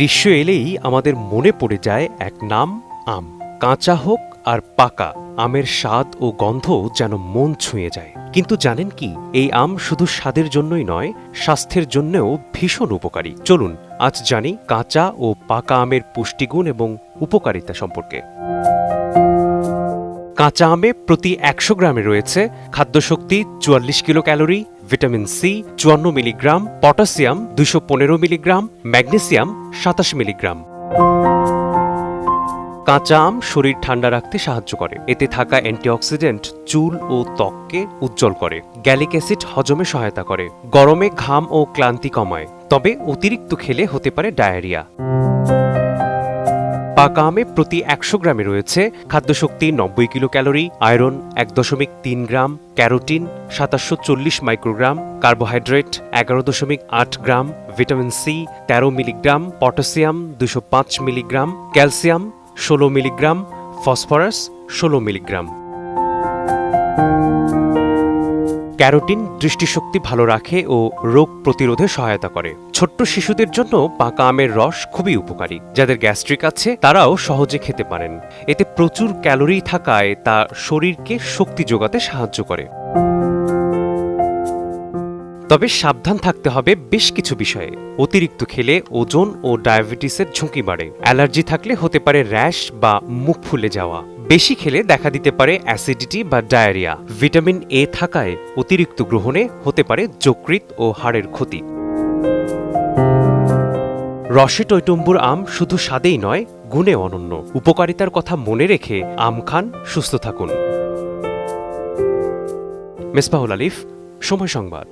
গ্রীষ্ম এলেই আমাদের মনে পড়ে যায় এক নাম, আম। কাঁচা হোক আর পাকা, আমের স্বাদ ও গন্ধ যেন মন ছুঁয়ে যায়। কিন্তু জানেন কি, এই আম শুধু স্বাদের জন্যই নয়, স্বাস্থ্যের জন্যও ভীষণ উপকারী। চলুন, আজ জানি কাঁচা ও পাকা আমের পুষ্টিগুণ এবং উপকারিতা সম্পর্কে। কাঁচা আমে প্রতি একশো গ্রামে রয়েছে খাদ্যশক্তি চুয়াল্লিশ কিলো ক্যালোরি ভিটামিন সি, চুয়ান্ন মিলিগ্রাম, পটাশিয়াম দুশো পনেরো মিলিগ্রাম, ম্যাগনেসিয়াম, সাতাশ মিলিগ্রাম। কাঁচা আম শরীর ঠান্ডা রাখতে সাহায্য করে। এতে থাকা অ্যান্টিঅক্সিডেন্ট চুল ও ত্বককে উজ্জ্বল করে। গ্যালিক অ্যাসিড হজমে সহায়তা করে। গরমে ঘাম ও ক্লান্তি কমায়। তবে অতিরিক্ত খেলে হতে পারে ডায়রিয়া। পাকা আমে প্রতি একশো গ্রামে রয়েছে খাদ্যশক্তি নব্বই কিলো ক্যালোরি আয়রন এক দশমিক তিন গ্রাম, ক্যারোটিন সাতাশশো চল্লিশ মাইক্রোগ্রাম, কার্বোহাইড্রেট এগারো দশমিক আট গ্রাম, ভিটামিন সি তেরো মিলিগ্রাম, পটাশিয়াম দুশো পাঁচ মিলিগ্রাম, ক্যালসিয়াম ষোলো মিলিগ্রাম, ফসফরাস ষোলো মিলিগ্রাম। ক্যারোটিন দৃষ্টিশক্তি ভালো রাখে ও রোগ প্রতিরোধে সহায়তা করে। ছোট্ট শিশুদের জন্য পাকা আমের রস খুবই উপকারী। যাদের গ্যাস্ট্রিক আছে, তারাও সহজে খেতে পারেন। এতে প্রচুর ক্যালোরি থাকায় তা শরীরকে শক্তি যোগাতে সাহায্য করে। তবে সাবধান থাকতে হবে বেশ কিছু বিষয়ে। অতিরিক্ত খেলে ওজন ও ডায়াবেটিসের ঝুঁকি বাড়ে। অ্যালার্জি থাকলে হতে পারে র্যাশ বা মুখ ফুলে যাওয়া। বেশি খেলে দেখা দিতে পারে অ্যাসিডিটি বা ডায়রিয়া। ভিটামিন এ থাকায় অতিরিক্ত গ্রহণে হতে পারে যকৃৎ ও হাড়ের ক্ষতি। রসে টৈটম্বুর আম শুধু স্বাদেই নয়, গুণে অনন্য। উপকারিতার কথা মনে রেখে আম খান, সুস্থ থাকুন। মেসবাহুল আলিফ, সময় সংবাদ।